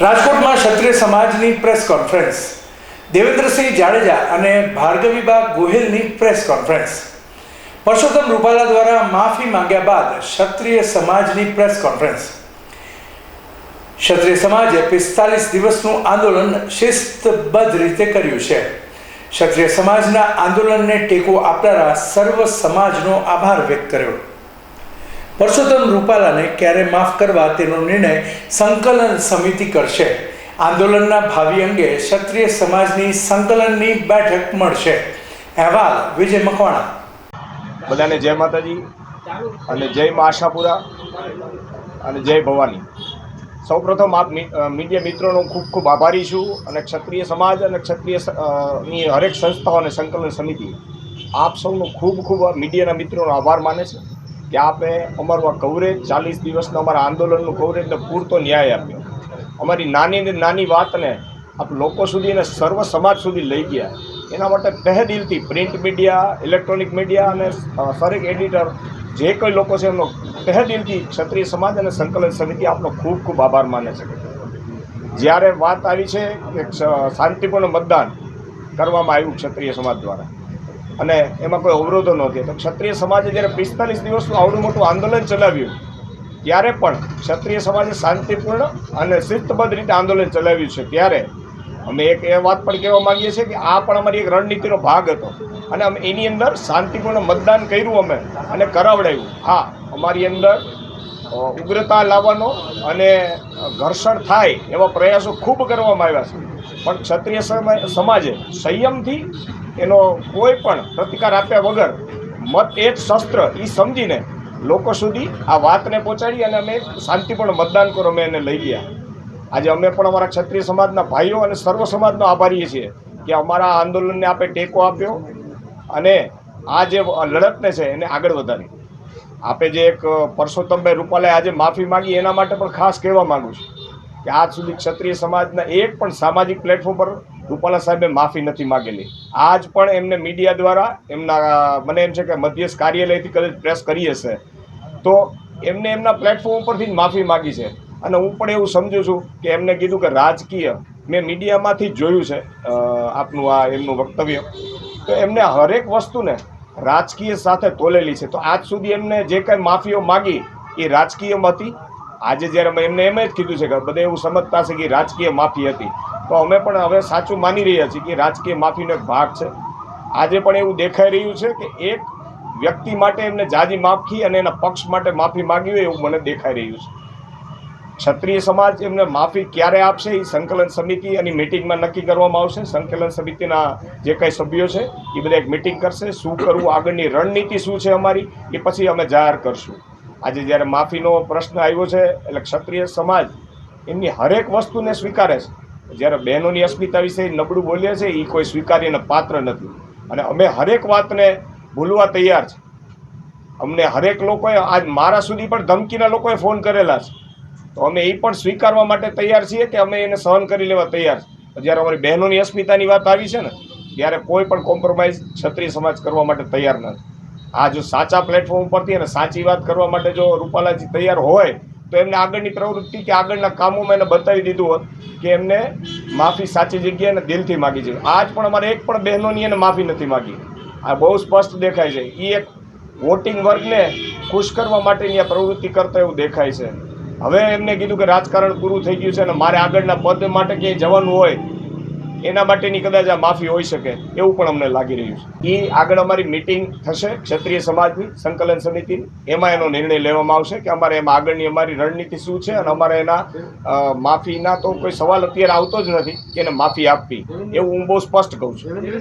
રાજકોટમાં ક્ષત્રિય સમાજની પ્રેસ કોન્ફરન્સ. દેવેન્દ્રસિંહ જાડેજા અને ભાર્ગવીબા ગોહિલની પ્રેસ કોન્ફરન્સ. પરસોત્તમ રૂપાલા દ્વારા માફી માંગ્યા બાદ ક્ષત્રિય સમાજની પ્રેસ કોન્ફરન્સ. ક્ષત્રિય સમાજે પિસ્તાલીસ દિવસનું આંદોલન શિસ્તબદ્ધ રીતે કર્યું છે. ક્ષત્રિય સમાજના આંદોલનને ટેકો આપનારા સર્વ સમાજનો આભાર વ્યક્ત કર્યો. પરસોત્તમ રૂપાલાને ક્યારે માફ કરવા તેનો નિર્ણય સંકલન સમિતિ કરશે. આંદોલનના ભાવિ અંગે ક્ષત્રિય સમાજની સંકલનની બેઠક મળશે. અહેવાલ વિજય મકવાણા. બધાને જય માતાજી અને જય મા આશાપુરા અને જય ભવાની. સૌપ્રથમ આપ મીડિયા મિત્રોનો ખૂબ ખૂબ આભારી છું અને ક્ષત્રિય સમાજ અને ક્ષત્રિયની હરેક સંસ્થાઓ અને સંકલન સમિતિ આપ સૌનો ખૂબ ખૂબ મીડિયાના મિત્રોનો આભાર માને છે. કે આપે અમારું કવરેજ ચાલીસ દિવસનું અમારા આંદોલનનું કવરેજને પૂરતો ન્યાય આપ્યો. અમારી નાની ને નાની વાતને આપ લોકો સુધી અને સર્વ સમાજ સુધી લઈ ગયા. એના માટે તહે દિલથી પ્રિન્ટ મીડિયા ઇલેક્ટ્રોનિક મીડિયા અને દરેક એડિટર જે કોઈ લોકો છે એમનો તહે દિલથી ક્ષત્રિય સમાજ અને સંકલન સમિતિ આપનો ખૂબ ખૂબ આભાર માને છે. જ્યારે વાત આવી છે કે શાંતિપૂર્ણ મતદાન કરવામાં આવ્યું ક્ષત્રિય સમાજ દ્વારા. અને એમાં કોઈ અવરોધો નહોતી તો ક્ષત્રિય સમાજે જ્યારે પિસ્તાલીસ દિવસનું આવડું મોટું આંદોલન ચલાવ્યું, ત્યારે પણ ક્ષત્રિય સમાજે શાંતિપૂર્ણ અને શિસ્તબદ્ધ રીતે આંદોલન ચલાવ્યું છે. ત્યારે અમે એક એ વાત પણ કહેવા માંગીએ છીએ કે આ પણ અમારી એક રણનીતિનો ભાગ હતો. અને અમે એની અંદર શાંતિપૂર્ણ મતદાન કર્યું અમે અને કરાવડાવ્યું હા, અમારી અંદર ઉગ્રતા લાવવાનો અને ઘર્ષણ થાય એવા પ્રયાસો ખૂબ કરવામાં આવ્યા છે. પણ ક્ષત્રિય સમા- સમાજે સંયમથી એનો કોઈ પણ પ્રતિકાર આપ્યા વગર મત એક શસ્ત્ર એ સમજીને લોકો સુધી આ વાતને પહોંચાડી અને અમે શાંતિપૂર્ણ મતદાન કરો, અમે એને લઈ ગયા. આજે અમે પણ અમારા ક્ષત્રિય સમાજના ભાઈઓ અને સર્વ સમાજનો આભારીએ છીએ કે અમારા આંદોલનને આપે ટેકો આપ્યો અને આ જે લડતને છે એને આગળ વધારી. આપે જે એક પરસોત્તમભાઈ રૂપાલાએ આજે માફી માંગી એના માટે પણ ખાસ કહેવા માગું છું કે આજ સુધી ક્ષત્રિય સમાજના એક પણ સામાજિક પ્લેટફોર્મ પર રૂપાલા સાહેબે માફી નથી માગેલી. આજ પણ એમને મીડિયા દ્વારા એમના, મને એમ છે કે મધ્યસ્થ કાર્યાલયથી કદાચ પ્રેસ કરી હશે. તો એમને એમના પ્લેટફોર્મ ઉપરથી જ માફી માગી છે. અને હું પણ એવું સમજુ છું કે એમને કીધું કે રાજકીય મેં મીડિયામાંથી જ જોયું છે આપનું આ એમનું વક્તવ્ય. તો એમને હરેક વસ્તુને રાજકીય સાથે તોલેલી છે. તો આજ સુધી એમને જે કાંઈ માફીઓ માગી એ રાજકીયમાં હતી આજે જ્યારે અમે એમને એમ જ કીધું છે કે બધા એવું સમજતા છે કે રાજકીય માફી હતી. તો અમે પણ હવે સાચું માની રહ્યા છીએ કે રાજકીય માફીનો એક ભાગ છે. આજે પણ એવું દેખાઈ રહ્યું છે કે એક વ્યક્તિ માટે એમને જાજી માફી અને એના પક્ષ માટે માફી માંગી હોય એવું મને દેખાઈ રહ્યું છે. ક્ષત્રિય સમાજ એમને માફી ક્યારે આપશે એ સંકલન સમિતિ અને મિટિંગમાં નક્કી કરવામાં આવશે. સંકલન સમિતિના જે કંઈ સભ્યો છે એ બધા એક મિટિંગ કરશે. શું કરવું, આગળની રણનીતિ શું છે અમારી એ પછી અમે જાહેર કરશું. આજે જ્યારે માફીનો પ્રશ્ન આવ્યો છે, એટલે ક્ષત્રિય સમાજ એમની હરેક વસ્તુને સ્વીકારે છે. જ્યારે બહેનોની અસ્મિતા વિશે નબળું બોલ્યા છે એ કોઈ સ્વીકારીને પાત્ર નથી. અને અમે હરેક વાતને ભૂલવા તૈયાર છે. અમને હરેક લોકોએ, આજ મારા સુધી પણ ધમકીના લોકોએ ફોન કરેલા છે. તો અમે એ પણ સ્વીકારવા માટે તૈયાર છીએ કે અમે એને સહન કરી લેવા તૈયાર છે. જ્યારે અમારી બહેનોની અસ્મિતાની વાત આવી છે ને, ત્યારે કોઈ પણ કોમ્પ્રોમાઇઝ ક્ષત્રિય સમાજ કરવા માટે તૈયાર નથી. આ જો સાચા પ્લેટફોર્મ પરથી અને સાચી વાત કરવા માટે જો રૂપાલાજી તૈયાર હોય, તો એમને આગળની પ્રવૃત્તિ કે આગળના કામોમાં એને બતાવી દીધું હોત કે એમને માફી સાચી જગ્યાએ દિલથી માગી છે. આજ પણ અમારે એક પણ બહેનોની એને માફી નથી માગી. આ બહુ સ્પષ્ટ દેખાય છે. એ એક વોટિંગ વર્ગને ખુશ કરવા માટેની આ પ્રવૃત્તિ કરતા એવું દેખાય છે. હવે એમને કીધું કે રાજકારણ પૂરું થઈ ગયું છે અને મારે આગળના પદ માટે ક્યાંય જવાનું હોય એના માટેની કદાચ આ માફી હોઈ શકે, એવું પણ અમને લાગી રહ્યું છે. એ આગળ અમારી મિટિંગ થશે ક્ષત્રિય સમાજની સંકલન સમિતિની એમાં એનો નિર્ણય લેવામાં આવશે કે અમારે એમાં આગળની અમારી રણનીતિ શું છે અને અમારે એના માફીના તો કોઈ સવાલ અત્યારે આવતો જ નથી કે એને માફી આપવી. એવું હું બહુ સ્પષ્ટ કહું છું.